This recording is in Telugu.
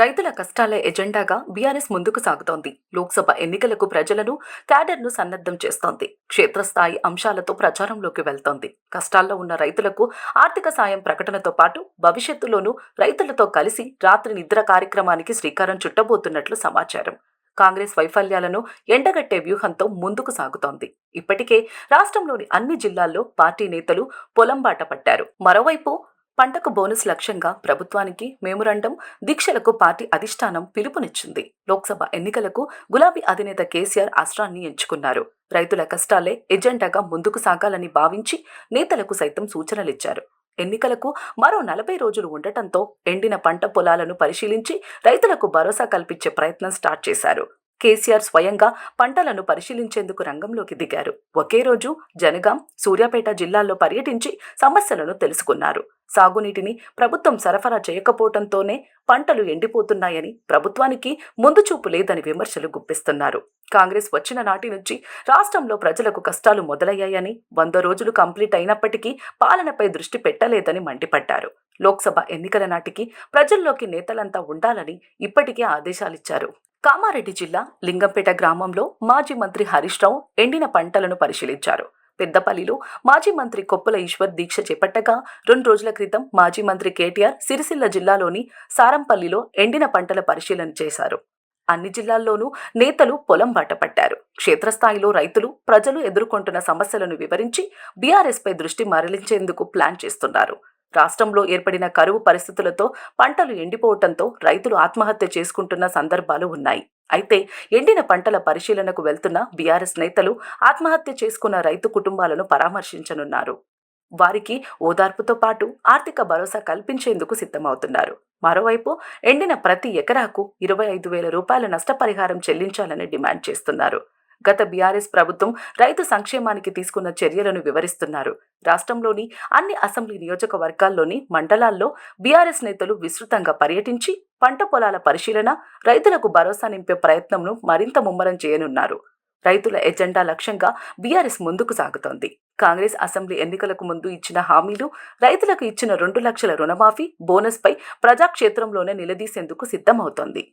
రైతుల కష్టాల ఎజెండాగా బీఆర్ఎస్ ముందుకు సాగుతోంది. లోక్సభ ఎన్నికలకు ప్రజలను క్యాడర్ను సన్నద్ధం చేస్తోంది. క్షేత్రస్థాయి అంశాలతో ప్రచారంలోకి వెళ్తోంది. కష్టాల్లో ఉన్న రైతులకు ఆర్థిక సాయం ప్రకటనతో పాటు భవిష్యత్తులోనూ రైతులతో కలిసి రాత్రి నిద్ర కార్యక్రమానికి శ్రీకారం చుట్టబోతున్నట్లు సమాచారం. కాంగ్రెస్ వైఫల్యాలను ఎండగట్టే వ్యూహంతో ముందుకు సాగుతోంది. ఇప్పటికే రాష్ట్రంలోని అన్ని జిల్లాల్లో పార్టీ నేతలు పొలం బాట పట్టారు. మరోవైపు పంటకు బోనస్ లక్ష్యంగా ప్రభుత్వానికి మేమురండం దీక్షలకు పార్టీ అధిష్టానం పిలుపునిచ్చింది. లోక్సభ ఎన్నికలకు గులాబీ అధినేత కేసీఆర్ అస్త్రాన్ని ఎంచుకున్నారు. రైతుల కష్టాలే ఎజెండాగా ముందుకు సాగాలని భావించి నేతలకు సైతం సూచనలిచ్చారు. ఎన్నికలకు మరో నలభై రోజులు ఉండటంతో ఎండిన పంట పొలాలను పరిశీలించి రైతులకు భరోసా కల్పించే ప్రయత్నం స్టార్ట్ చేశారు. కేసీఆర్ స్వయంగా పంటలను పరిశీలించేందుకు రంగంలోకి దిగారు. ఒకే రోజు జనగాం సూర్యాపేట జిల్లాల్లో పర్యటించి సమస్యలను తెలుసుకున్నారు. సాగునీటిని ప్రభుత్వం సరఫరా చేయకపోవడంతోనే పంటలు ఎండిపోతున్నాయని ప్రభుత్వానికి ముందు చూపు లేదని విమర్శలు గుప్పిస్తున్నారు. కాంగ్రెస్ వచ్చిన నాటి నుంచి రాష్ట్రంలో ప్రజలకు కష్టాలు మొదలయ్యాయని వంద రోజులు కంప్లీట్ అయినప్పటికీ పాలనపై దృష్టి పెట్టలేదని మండిపడ్డారు. లోక్సభ ఎన్నికల నాటికి ప్రజల్లోకి నేతలంతా ఉండాలని ఇప్పటికే ఆదేశాలిచ్చారు. కామారెడ్డి జిల్లా లింగంపేట గ్రామంలో మాజీ మంత్రి హరీష్ రావు ఎండిన పంటలను పరిశీలించారు. పెద్దపల్లిలో మాజీ మంత్రి కొప్పుల ఈశ్వర్ దీక్ష చేపట్టగా రెండు రోజుల క్రితం మాజీ మంత్రి కేటీఆర్ సిరిసిల్ల జిల్లాలోని సారంపల్లిలో ఎండిన పంటల పరిశీలన చేశారు. అన్ని జిల్లాల్లోనూ నేతలు పొలం బాట పట్టారు. క్షేత్రస్థాయిలో రైతులు ప్రజలు ఎదుర్కొంటున్న సమస్యలను వివరించి బీఆర్ఎస్పై దృష్టి మరలించేందుకు ప్లాన్ చేస్తున్నారు. రాష్ట్రంలో ఏర్పడిన కరువు పరిస్థితులతో పంటలు ఎండిపోవటంతో రైతులు ఆత్మహత్య చేసుకుంటున్న సందర్భాలు ఉన్నాయి. అయితే ఎండిన పంటల పరిశీలనకు వెళ్తున్న బీఆర్ఎస్ నేతలు ఆత్మహత్య చేసుకున్న రైతు కుటుంబాలను పరామర్శించనున్నారు. వారికి ఓదార్పుతో పాటు ఆర్థిక భరోసా కల్పించేందుకు సిద్ధమవుతున్నారు. మరోవైపు ఎండిన ప్రతి ఎకరాకు ఇరవై ఐదు వేల రూపాయల నష్టపరిహారం చెల్లించాలని డిమాండ్ చేస్తున్నారు. గత బీఆర్ఎస్ ప్రభుత్వం రైతు సంక్షేమానికి తీసుకున్న చర్యలను వివరిస్తున్నారు. రాష్ట్రంలోని అన్ని అసెంబ్లీ నియోజకవర్గాల్లోని మండలాల్లో బీఆర్ఎస్ నేతలు విస్తృతంగా పర్యటించి పంట పొలాల పరిశీలన రైతులకు భరోసా నింపే ప్రయత్నంను మరింత ముమ్మరం చేయనున్నారు. రైతుల ఎజెండా లక్ష్యంగా బీఆర్ఎస్ ముందుకు సాగుతోంది. కాంగ్రెస్ అసెంబ్లీ ఎన్నికలకు ముందు ఇచ్చిన హామీలు రైతులకు ఇచ్చిన రెండు లక్షల రుణమాఫీ బోనస్పై ప్రజాక్షేత్రంలోనే నిలదీసేందుకు సిద్ధమవుతోంది.